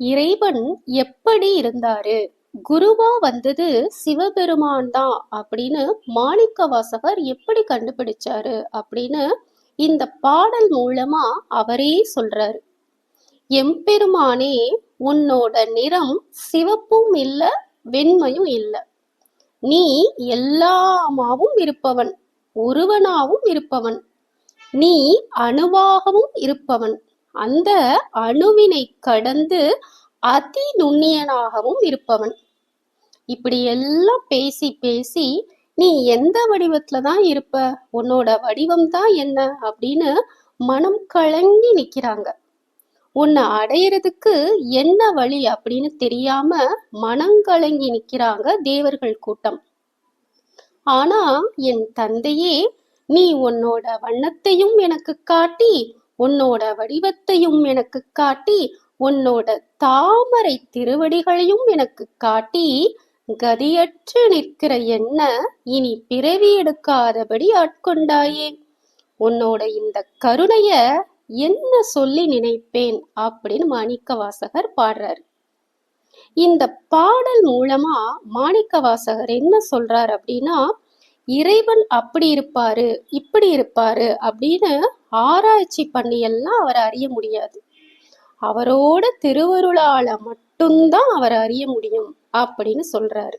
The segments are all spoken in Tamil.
இறைவன் எப்படி இருந்தாரு? குருவா வந்தது சிவபெருமான் தான் அப்படின்னு மாணிக்க வாசகர் எப்படி கண்டுபிடிச்சாரு அப்படின்னு இந்த பாடல் மூலமா அவரே சொல்றாரு. எம்பெருமானே உன்னோட நிறம் சிவப்பும் இல்ல வெண்மையும் இல்ல. நீ எல்லாமாவும் இருப்பவன் ஒருவனாவும் இருப்பவன். நீ அணுவாகவும் இருப்பவன். அந்த அணுவினை கடந்து அதி நுண்ணியனாகவும் இருப்பவன். இப்படி எல்லாம் பேசி பேசி நீ எந்த வடிவத்துல தான் இருப்ப? உன்னோட வடிவம் தான் என்ன? அப்படின்னு மனம் கலங்கி நிக்கிறாங்க. உன்னை அடையிறதுக்கு என்ன வழி அப்படின்னு தெரியாம மனங்கலங்கி நிக்கிறாங்க தேவர்கள் கூட்டம். ஆனா என் தந்தையே நீ உன்னோட வண்ணத்தையும் எனக்கு காட்டி உன்னோட வடிவத்தையும் எனக்கு காட்டி உன்னோட தாமரை திருவடிகளையும் எனக்கு காட்டி கதியற்று நிற்கிற என்ன இனி பிறவி எடுக்காதபடி ஆட்கொண்டாயே. உன்னோட இந்த கருணைய என்ன சொல்லி நினைப்பேன் அப்படின்னு மாணிக்க வாசகர் பாடுறாரு. இந்த பாடல் மூலமா மாணிக்க வாசகர் என்ன சொல்றாரு அப்படின்னா இறைவன் அப்படி இருப்பாரு இப்படி இருப்பாரு அப்படின்னு ஆராய்ச்சி பண்ணி எல்லாம் அவர் அறிய முடியாது. அவரோட திருவருளால மட்டும்தான் அவர் அறிய முடியும் அப்படின்னு சொல்றாரு.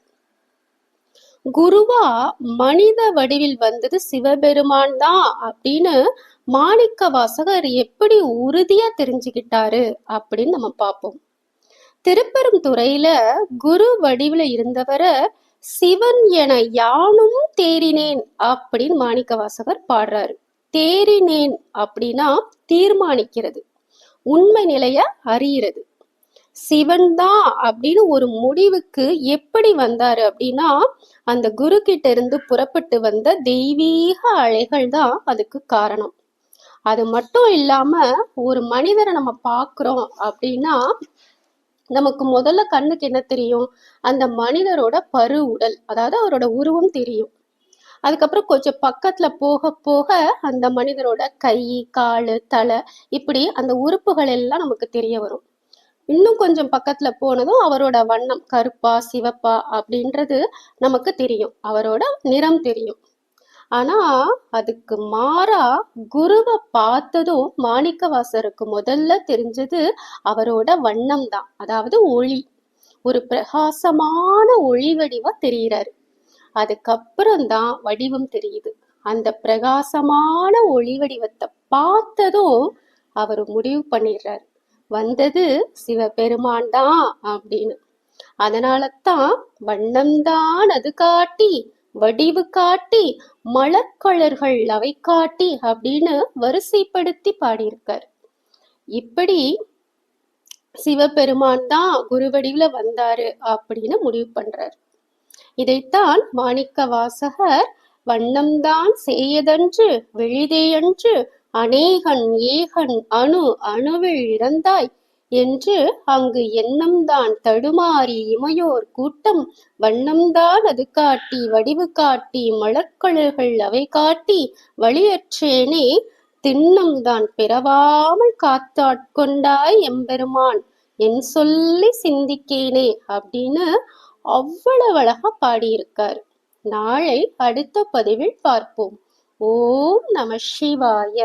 குருவா மனித வடிவில் வந்தது சிவபெருமான் தான் அப்படின்னு மாணிக்க வாசகர் எப்படி உறுதியா தெரிஞ்சுக்கிட்டாரு அப்படின்னு நம்ம பார்ப்போம். திருப்பெருந்துறையில குரு வடிவில் இருந்தவரை சிவன் என யானும் தேறினேன் அப்படின்னு மாணிக்க வாசகர் பாடுறாரு. தேறினேன் அப்படின்னா தீர்மானிக்கிறது. உண்மை நிலைய அறியிறது சிவன் தான் அப்படின்னு ஒரு முடிவுக்கு எப்படி வந்தாரு அப்படின்னா அந்த குரு கிட்ட இருந்து புறப்பட்டு வந்த தெய்வீக அலைகள் தான் அதுக்கு காரணம். அது மட்டும் இல்லாம ஒரு மனிதரை நம்ம பாக்குறோம் அப்படின்னா நமக்கு முதல்ல கண்ணுக்கு என்ன தெரியும்? அந்த மனிதரோட பரு உடல் அதாவது அவரோட உருவம் தெரியும். அதுக்கப்புறம் கொஞ்சம் பக்கத்துல போக போக அந்த மனிதரோட கை காலு தலை இப்படி அந்த உறுப்புகள் எல்லாம் நமக்கு தெரிய வரும். இன்னும் கொஞ்சம் பக்கத்துல போனதும் அவரோட வண்ணம் கருப்பா சிவப்பா அப்படின்றது நமக்கு தெரியும். அவரோட நிறம் தெரியும். ஆனா அதுக்கு மாறா குருவை பார்த்ததும் மாணிக்கவாசருக்கு முதல்ல தெரிஞ்சது அவரோட வண்ணம் தான் அதாவது ஒளி. ஒரு பிரகாசமான ஒளி வடிவா தெரிகிறாரு அதுக்கப்புறம் தான் வடிவம் தெரியுது. அந்த பிரகாசமான ஒளி வடிவத்தை பார்த்ததும் அவர் முடிவு பண்ணிடுறாரு. வந்தது சிவபெருமான் தான் அப்படின்னு. அதனால தான் வண்ணம்தான் அது காட்டி வடிவு காட்டி மலக்கலர்கள் அவை காட்டி அப்படின்னு வரிசைப்படுத்தி பாடியிருக்கார். இப்படி சிவபெருமான் தான் குரு வடிவுல வந்தாரு அப்படின்னு முடிவு பண்றார். இதைத்தான் மாணிக்க வாசகர் வண்ணம்தான் செய்யதன்று வெளிதேயன்று அநேகன் ஏகன் அணு அணுவில் இறந்தாய் என்று அங்கு எண்ணம்தான் தடுமாறி இமையோர் கூட்டம் வண்ணம்தான் அது காட்டி வடிவு காட்டி மலர்கழல்கள் அவை காட்டி வழியற்றேனே திண்ணம்தான் பிறவாமல் காத்தாட்கொண்டாய் எம்பெருமான். என் சொல்லி சிந்திக்கேனே அப்படின்னு அவ்வளவு அழகா பாடியிருக்கார். நாளை அடுத்த பதிவில் பார்ப்போம். ஓம் நம சிவாய.